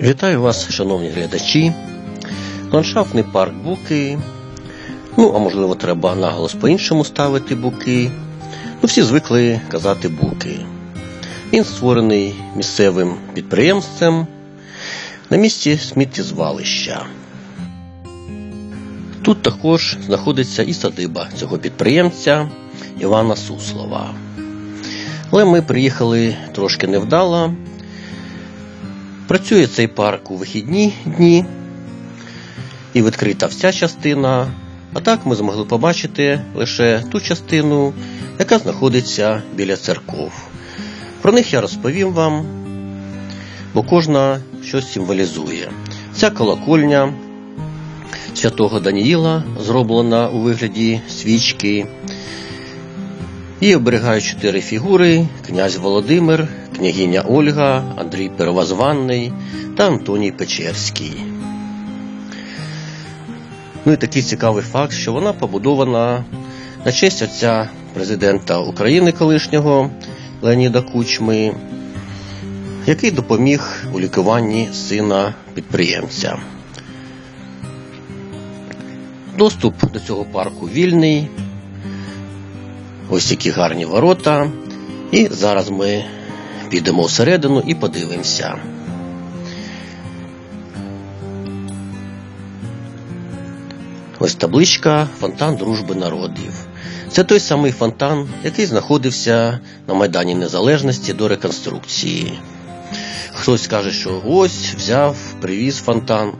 Вітаю вас, шановні глядачі. Ландшафтний парк Буки. Ну, а можливо, треба наголос по-іншому ставити буки. Ну, всі звикли казати буки. Він створений місцевим підприємством на місці сміттєзвалища. Тут також знаходиться і садиба цього підприємця Івана Суслова. Але ми приїхали трошки невдало. Працює цей парк у вихідні дні і відкрита вся частина. А так ми змогли побачити лише ту частину, яка знаходиться біля церков. Про них я розповім вам, бо кожна щось символізує. Ця колокольня святого Даніїла зроблена у вигляді свічки. Її оберігають чотири фігури: князь Володимир, княгиня Ольга, Андрій Первозванний та Антоній Печерський. Ну і такий цікавий факт, що вона побудована на честь отця президента України колишнього Леоніда Кучми, який допоміг у лікуванні сина підприємця. Доступ до цього парку вільний. Ось які гарні ворота. І зараз ми підемо всередину і подивимося. Ось табличка Фонтан Дружби народів. Це той самий фонтан, який знаходився на Майдані Незалежності до реконструкції. Хтось каже, що ось взяв, привіз фонтан.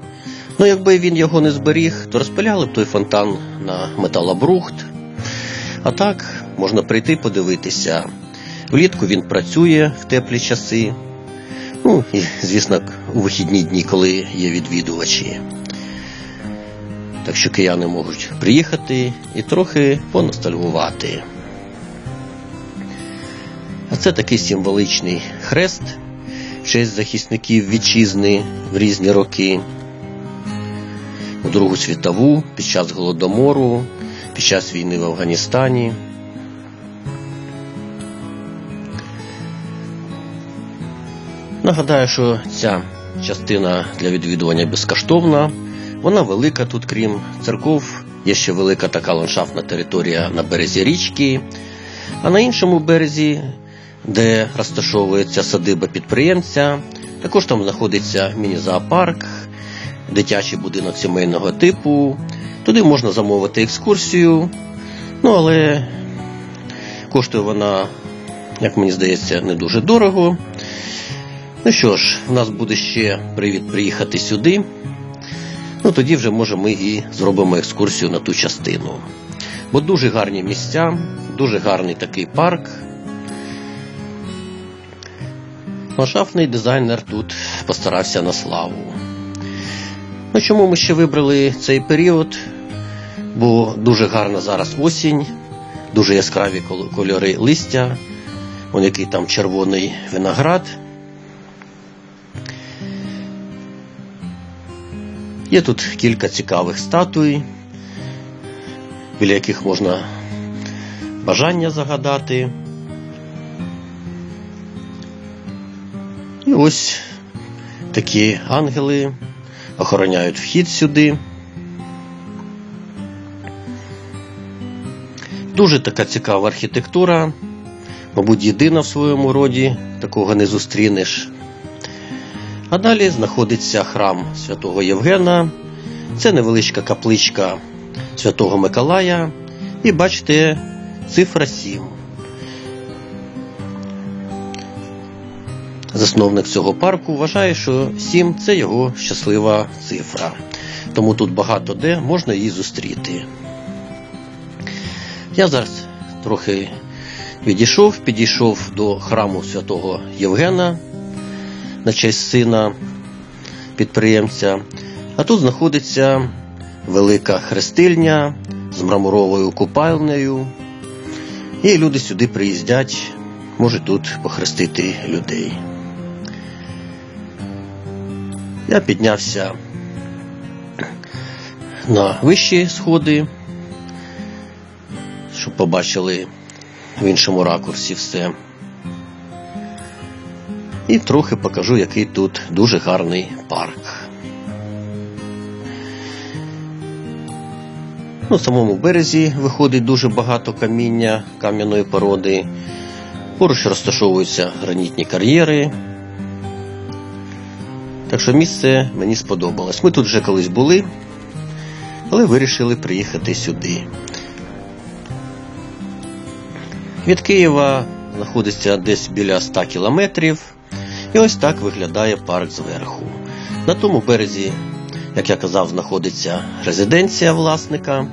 Ну, якби він його не зберіг, то розпиляли б той фонтан на металобрухт. А так можна прийти подивитися. Влітку він працює в теплі часи. Ну і, звісно, у вихідні дні, коли є відвідувачі. Так що кияни можуть приїхати і трохи поностальгувати. А це такий символичний хрест в честь захисників вітчизни в різні роки. У Другу світову, під час голодомору, під час війни в Афганістані. Нагадаю, що ця частина для відвідування безкоштовна. Вона велика тут, крім церков, є ще велика така ландшафтна територія на березі річки, а на іншому березі, де розташовується садиба підприємця, також там знаходиться міні-зоопарк, дитячий будинок сімейного типу. Туди можна замовити екскурсію, ну але коштує вона, як мені здається, не дуже дорого. Ну що ж, у нас буде ще привід приїхати сюди. Ну тоді вже може ми і зробимо екскурсію на ту частину. Бо дуже гарні місця, дуже гарний такий парк. Ландшафтний дизайнер тут постарався на славу. Ну чому ми ще вибрали цей період? Бо дуже гарна зараз осінь, дуже яскраві кольори листя, он який там червоний виноград. Є тут кілька цікавих статуй, біля яких можна бажання загадати. І ось такі ангели охороняють вхід сюди. Дуже така цікава архітектура, мабуть, єдина в своєму роді, такого не зустрінеш. А далі знаходиться храм святого Євгена. Це невеличка капличка Святого Миколая. І бачите, цифра 7. Засновник цього парку вважає, що 7 це його щаслива цифра. Тому тут багато де можна її зустріти. Я зараз трохи відійшов, підійшов до храму святого Євгена на честь сина підприємця. А тут знаходиться велика хрестильня з мраморовою купальнею. І люди сюди приїздять, можуть тут похрестити людей. Я піднявся на вищі сходи, щоб побачили в іншому ракурсі все. І трохи покажу, який тут дуже гарний парк. На самому березі виходить дуже багато каміння кам'яної породи. Поруч розташовуються гранітні кар'єри. Так що місце мені сподобалось. Ми тут вже колись були, але вирішили приїхати сюди. Від Києва знаходиться десь біля 100 кілометрів. І ось так виглядає парк зверху. На тому березі, як я казав, знаходиться резиденція власника.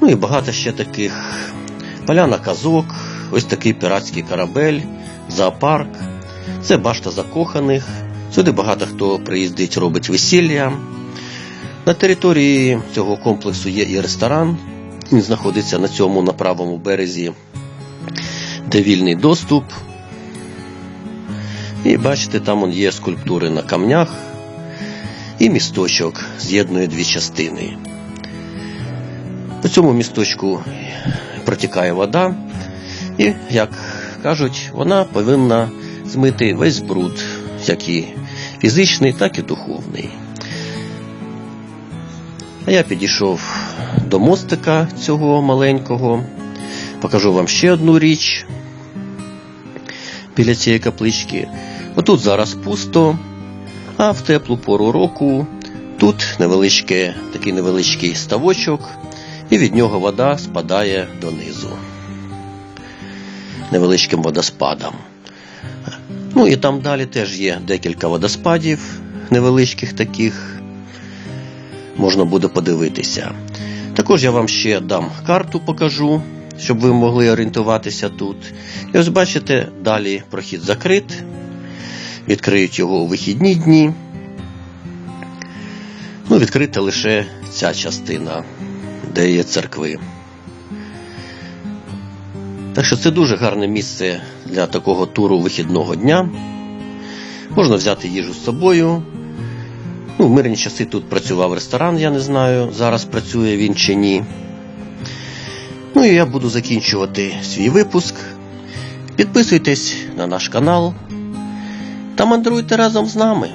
Ну і багато ще таких поляна казок, ось такий піратський корабель, зоопарк. Це башта закоханих. Сюди багато хто приїздить, робить весілля. На території цього комплексу є і ресторан. Він знаходиться на цьому на правому березі, де вільний доступ. І бачите, там он є скульптури на камнях і місточок з'єднує дві частини. По цьому місточку протікає вода, і, як кажуть, вона повинна змити весь бруд, як і фізичний, так і духовний. А я підійшов до мостика цього маленького, покажу вам ще одну річ біля цієї каплички. Отут зараз пусто, а в теплу пору року тут невеличке, такий невеличкий ставочок, і від нього вода спадає донизу. Невеличким водоспадом. Ну і там далі теж є декілька водоспадів, невеличких таких. Можна буде подивитися. Також я вам ще дам карту покажу, щоб ви могли орієнтуватися тут. І ось бачите, далі прохід закрит. Відкриють його у вихідні дні. Ну, відкрита лише ця частина, де є церкви. Так що це дуже гарне місце для такого туру вихідного дня. Можна взяти їжу з собою. Ну, в мирні часи тут працював ресторан, я не знаю, зараз працює він чи ні. Ну і я буду закінчувати свій випуск. Підписуйтесь на наш канал та мандруйте разом з нами.